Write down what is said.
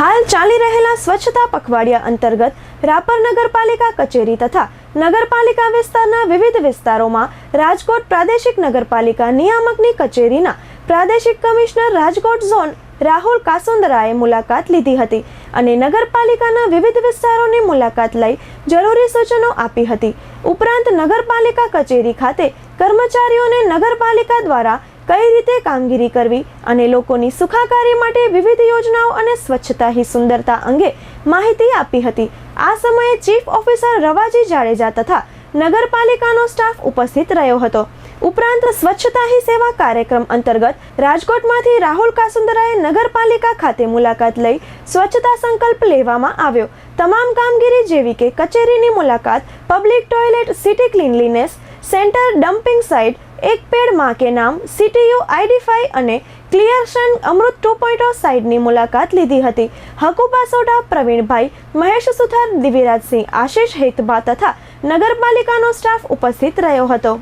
હાલ ચાલી રહેલા સ્વચ્છતા પખવાડિયા અંતર્ગત રાપર નગરપાલિકા કચેરી તથા નગરપાલિકા વિસ્તારના વિવિધ વિસ્તારોમાં રાજકોટ પ્રાદેશિક નગરપાલિકા નિયામકની કચેરીના પ્રાદેશિક કમિશનર રાજકોટ ઝોન રાહુલ કાસુંદરાએ મુલાકાત લીધી હતી અને નગરપાલિકાના વિવિધ વિસ્તારોની મુલાકાત લઈ જરૂરી સૂચનો આપી હતી. ઉપરાંત નગરપાલિકા કચેરી ખાતે કર્મચારીઓને નગરપાલિકા દ્વારા કઈ રીતે કામગીરી કરવી અને લોકોની સુખાકારી માટે વિવિધ યોજનાઓ અને સ્વચ્છતા હી સુંદરતા અંગે માહિતી આપી હતી. આ સમયે ચીફ ઓફિસર રવાજી જાડેજા તથા નગરપાલિકાનો સ્ટાફ ઉપસ્થિત રહ્યો હતો. ઉપરાંત સ્વચ્છતા હી સેવા કાર્યક્રમ અંતર્ગત રાજકોટમાંથી રાહુલ કાસુંદરાએ નગરપાલિકા ખાતે મુલાકાત લઈ સ્વચ્છતા સંકલ્પ લેવામાં આવ્યો. તમામ કામગીરી જેવી કે કચેરીની મુલાકાત, public toilet, city cleanliness, center dumping site એક પેડમાં કે નામ સીટીયુ આઈડીફાઈ અને ક્લિયરશન અમૃત ટુ પોઈન્ટ સાઇટની મુલાકાત લીધી હતી. હકુબા સોડા પ્રવીણભાઈ, મહેશ સુથાર, દિવ્યરાજસિંહ, આશિષ હેતબા તથા નગરપાલિકાનો સ્ટાફ ઉપસ્થિત રહ્યો હતો.